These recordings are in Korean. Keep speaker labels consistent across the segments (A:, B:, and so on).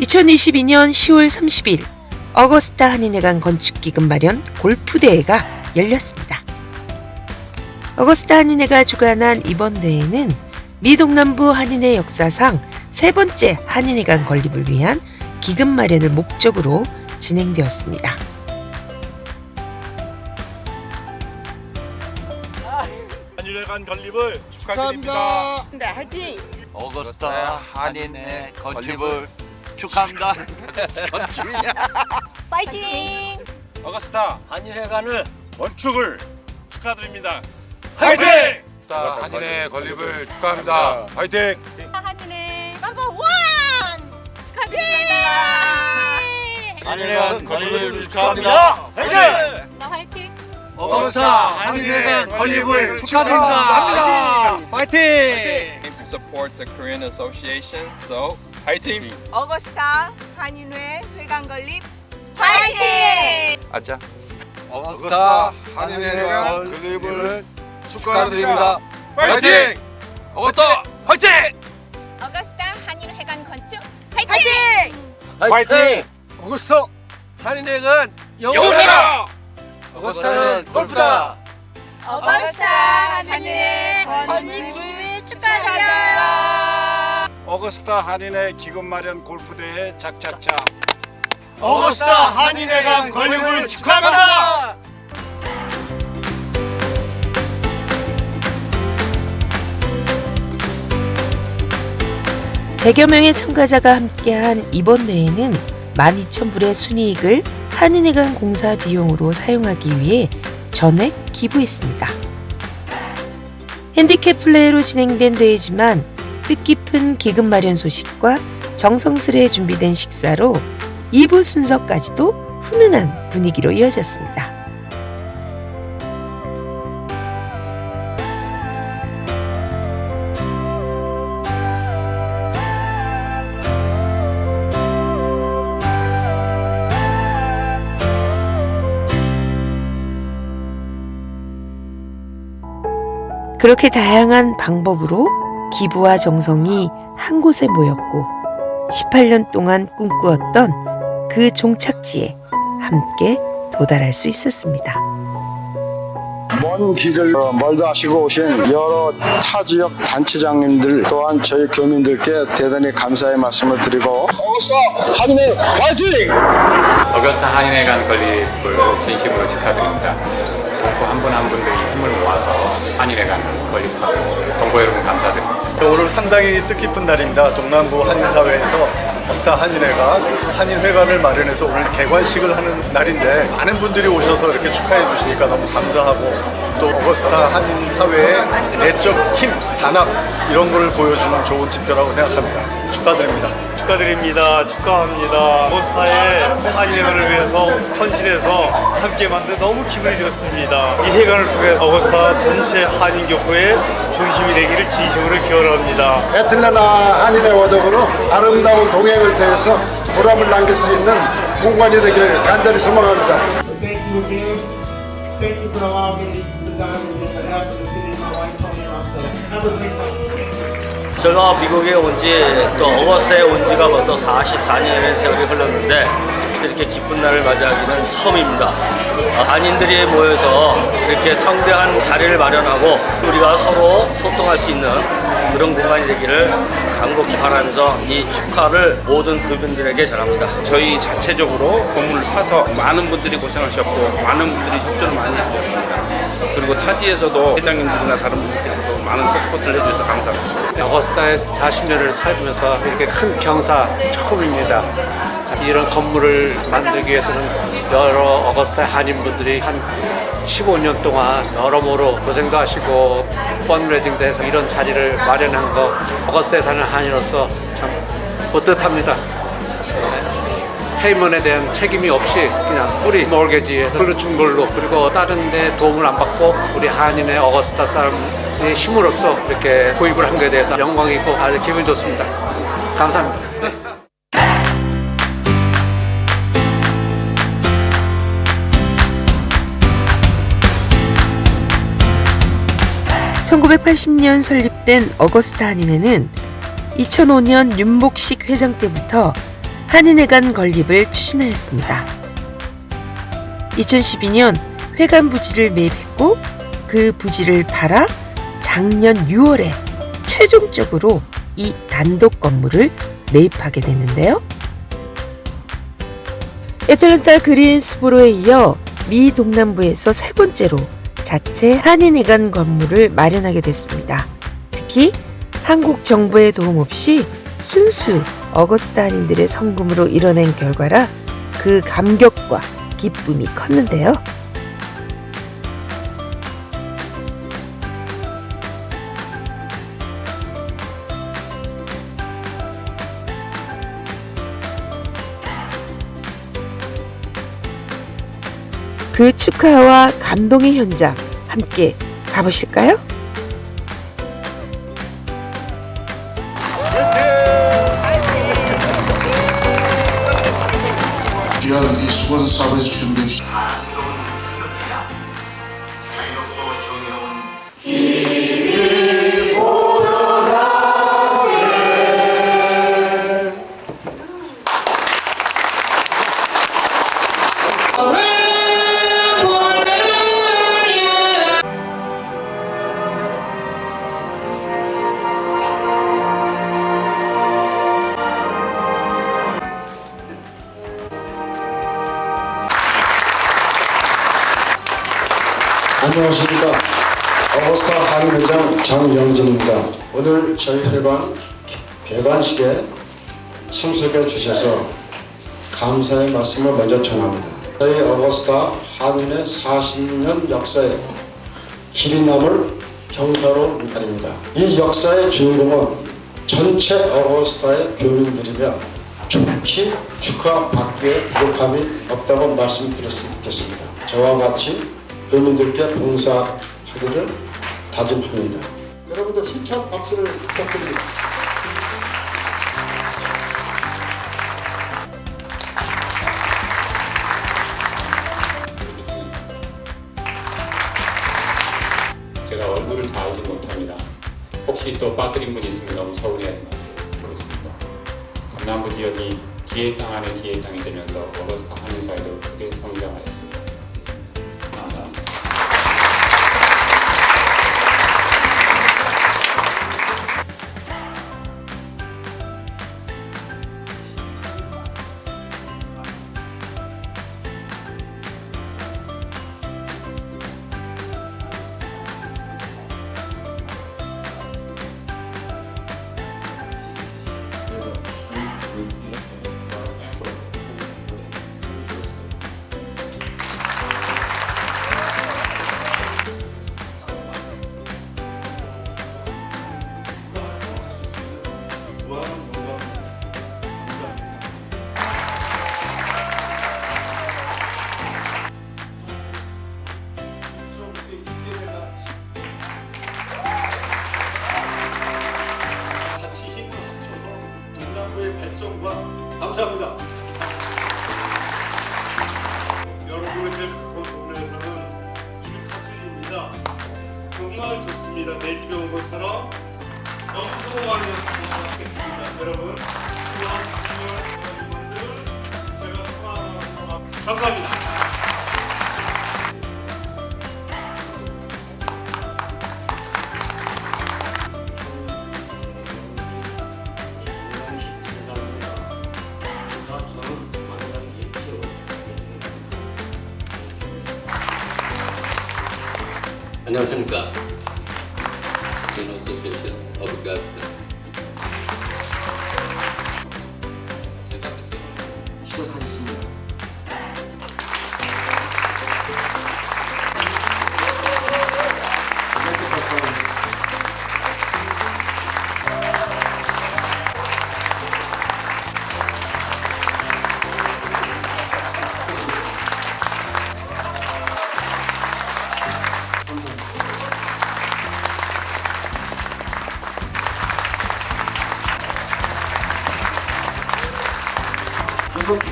A: 2022년 10월 30일 어거스타 한인회관 건축기금 마련 골프대회가 열렸습니다. 어거스타 한인회가 주관한 이번 대회는 미동남부 한인회 역사상 세 번째 한인회관 건립을 위한 기금 마련을 목적으로 진행되었습니다.
B: 한일회관 건립을 축하드립니다.
C: 네, 화이팅!
D: 어거스타 한인회 건립을 축하합니다.
E: 파이팅!
F: 어거스타 한일회관을
B: 원축을 축하드립니다.
F: 화이팅!
G: 한인회 건립을 축하합니다. 화이팅!
E: 한인회
C: 넘버 원!
E: 축하드립니다.
B: 한일회관 건립을 축하합니다. 화이팅!
E: 나 화이팅!
D: 어거스타 한인회관 건립을 축하드립니다. 화이팅!
F: To support the Korean Association, so 화이팅!
C: 어거스타 한인회 회관 건립 화이팅!
D: 아자.
G: 어거스타 한인회관 건립을 축하드립니다. 화이팅!
F: 어거스타 화이팅!
E: 어거스타 한인회관 건축 화이팅!
C: 화이팅!
D: 어거스타 한인회관
F: 영원하라!
D: 어거스타는 골프다.
E: 어거스타 한인회 건립을 축하드려요.
B: 어거스타 한인회 기금 마련 골프대회 착착착.
D: 어거스타 한인회관 건립을 축하합니다.
A: 백여 명의 참가자가 함께한 이번 대회는 12,000불의 순이익을 한인회관 공사 비용으로 사용하기 위해 전액 기부했습니다. 핸디캡 플레이로 진행된 대회지만 뜻깊은 기금 마련 소식과 정성스레 준비된 식사로 2부 순서까지도 훈훈한 분위기로 이어졌습니다. 그렇게 다양한 방법으로 기부와 정성이 한 곳에 모였고 18년 동안 꿈꾸었던 그 종착지에 함께 도달할 수 있었습니다.
H: 먼 길을 어, 멀다 하시고 오신 여러 타 지역 단체장님들 또한 저희 교민들께 대단히 감사의 말씀을 드리고 어서 한인회 화이팅!
G: 어거스타 한인회관 건립을 진심으로 축하드립니다. 동포 한분 한 분들이 힘을 모아서 한인회관을 건립하고 동포 여러분 감사드립니다.
I: 오늘 상당히 뜻깊은 날입니다. 동남부 한인사회에서 스타 한인회가 한인회관을 마련해서 오늘 개관식을 하는 날인데 많은 분들이 오셔서 이렇게 축하해 주시니까 너무 감사하고 또 어거스타 한인사회의 내적 힘, 단합 이런 거를 보여주는 좋은 지표라고 생각합니다. 축하드립니다.
J: 축하드립니다. 축하합니다. 몬스타의 한인회관을 위해서 헌신해서 함께 만든 너무 기분이 좋습니다. 이 회관을 통해 어거스타 전체 한인 교포의 중심이 되기를 진심으로 기원합니다.
H: 애틀랜타 한인회 워덕으로 아름다운 동행을 통해서 보람을 남길 수 있는 공간이 되길 간절히 소망합니다.
K: Thank you again. Thank you for allowing me to on behalf of the city, my wife Tony Russell. Have a great night.
J: 제가 미국에 온 지 또 어거스에 온 지가 벌써 44년의 세월이 흘렀는데 이렇게 기쁜 날을 맞이하기는 처음입니다. 어, 한인들이 모여서 이렇게 성대한 자리를 마련하고 우리가 서로 소통할 수 있는 그런 공간이 되기를 간곡히 바라면서 이 축하를 모든 그분들에게 전합니다.
F: 저희 자체적으로 건물을 사서 많은 분들이 고생하셨고 많은 분들이 협조를 많이 해주셨습니다. 그리고 타지에서도 회장님들이나 다른 분들께서도 많은 서포트를 해주셔서 감사합니다.
G: 어거스타에 40년을 살면서 이렇게 큰 경사 처음입니다. 이런 건물을 만들기 위해서는 여러 어거스타 한인분들이 한 15년 동안 여러모로 고생도 하시고 펀레이징도 해서 이런 자리를 마련한 거 어거스타에 사는 한인으로서 참 뿌듯합니다. 페이먼에 대한 책임이 없이 그냥 뿌리 몰개지에서 불을 준 걸로 그리고 다른 데 도움을 안 받고 우리 한인의 어거스타 사람의 힘으로써 이렇게 구입을 한 것에 대해서 영광이고 아주 기분 좋습니다. 감사합니다.
A: 1980년 설립된 어거스타 한인회는 2005년 윤복식 회장 때부터 한인회관 건립을 추진하였습니다. 2012년 회관 부지를 매입했고 그 부지를 팔아 작년 6월에 최종적으로 이 단독 건물을 매입하게 됐는데요. 애틀랜타 그린스보로에 이어 미 동남부에서 세 번째로 자체 한인회관 건물을 마련하게 됐습니다. 특히 한국 정부의 도움 없이 순수 어거스타 한인들의 성금으로 이뤄낸 결과라 그 감격과 기쁨이 컸는데요. 그 축하와 감동의 현장 함께 가보실까요?
K: 귀한 이 수고한 사업을 준비해 주신
H: 안녕하십니까. 어거스타 한인회장 장영진입니다. 오늘 저희 회관 개관식에 참석해 주셔서 감사의 말씀을 먼저 전합니다. 저희 어거스타 한인의 40년 역사에 길이 남을 경사로운 날입니다. 이 역사의 주인공은 전체 어거스타의 교민들이며 특히 축하받기에 부족함이 없다고 말씀드렸겠습니다. 저와 같이 교민들께 봉사하기를 다짐합니다. 여러분들 힘찬 박수를 부탁드립니다.
L: 제가 얼굴을 다 알지 못합니다. 혹시 또 빠뜨린 분이 있으면 너무 서운해하지 마세요. 그렇습니다. 강남부 지역이 기회 땅 안에 기회 땅이 되면서 어거스타 한인사회도 크게 성장하였습니다.
M: 안녕하십니까.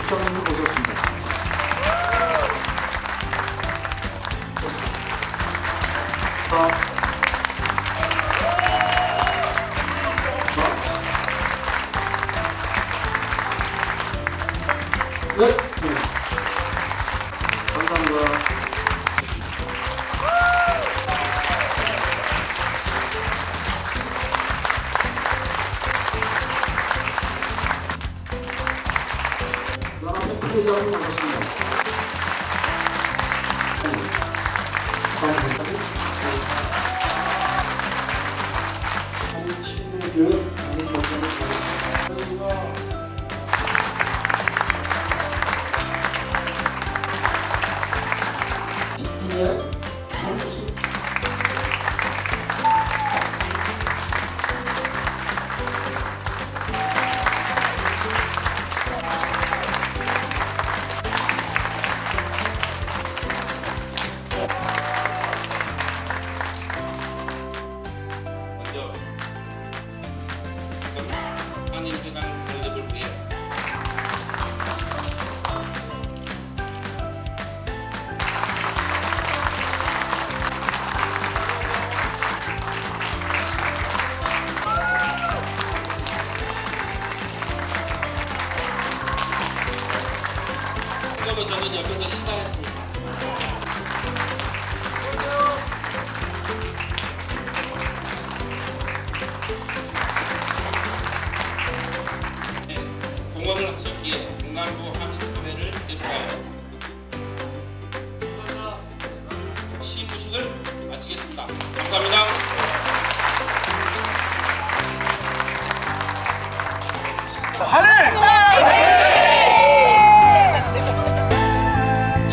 H: 국장님을 모셨습니다. 자,
F: 네.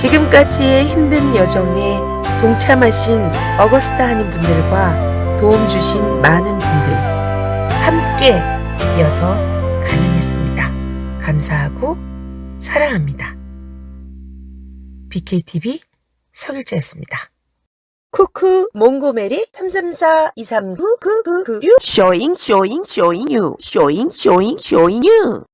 A: 지금까지의 힘든 여정에 동참하신 어거스타 한인분들과 도움 주신 많은 분들 함께 이어서 가능했습니다. 감사하고 사랑합니다. BKTV 서길자였습니다. 쿠쿠 몽고메리 334 239 9996 쇼잉 쇼잉 쇼잉 유 쇼잉 쇼잉 쇼잉 유